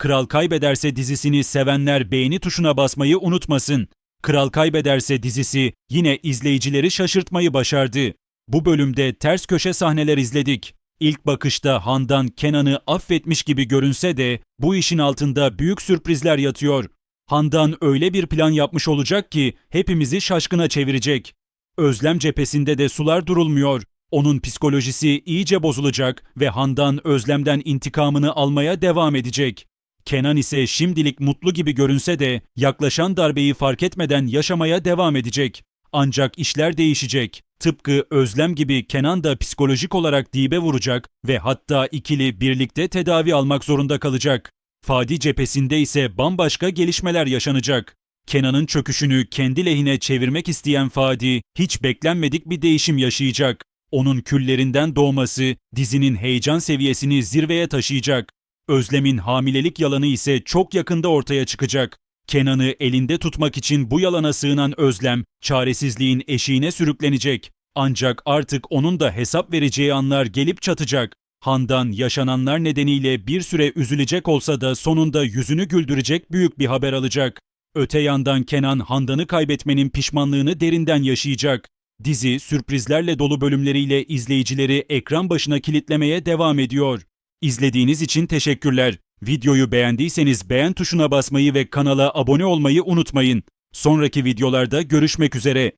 Kral Kaybederse dizisini sevenler beğeni tuşuna basmayı unutmasın. Kral Kaybederse dizisi yine izleyicileri şaşırtmayı başardı. Bu bölümde ters köşe sahneler izledik. İlk bakışta Handan Kenan'ı affetmiş gibi görünse de bu işin altında büyük sürprizler yatıyor. Handan öyle bir plan yapmış olacak ki hepimizi şaşkına çevirecek. Özlem cephesinde de sular durulmuyor. Onun psikolojisi iyice bozulacak ve Handan Özlem'den intikamını almaya devam edecek. Kenan ise şimdilik mutlu gibi görünse de yaklaşan darbeyi fark etmeden yaşamaya devam edecek. Ancak işler değişecek. Tıpkı Özlem gibi Kenan da psikolojik olarak dibe vuracak ve hatta ikili birlikte tedavi almak zorunda kalacak. Fadi cephesinde ise bambaşka gelişmeler yaşanacak. Kenan'ın çöküşünü kendi lehine çevirmek isteyen Fadi hiç beklenmedik bir değişim yaşayacak. Onun küllerinden doğması dizinin heyecan seviyesini zirveye taşıyacak. Özlem'in hamilelik yalanı ise çok yakında ortaya çıkacak. Kenan'ı elinde tutmak için bu yalana sığınan Özlem, çaresizliğin eşiğine sürüklenecek. Ancak artık onun da hesap vereceği anlar gelip çatacak. Handan yaşananlar nedeniyle bir süre üzülecek olsa da sonunda yüzünü güldürecek büyük bir haber alacak. Öte yandan Kenan Handan'ı kaybetmenin pişmanlığını derinden yaşayacak. Dizi sürprizlerle dolu bölümleriyle izleyicileri ekran başına kilitlemeye devam ediyor. İzlediğiniz için teşekkürler. Videoyu beğendiyseniz beğen tuşuna basmayı ve kanala abone olmayı unutmayın. Sonraki videolarda görüşmek üzere.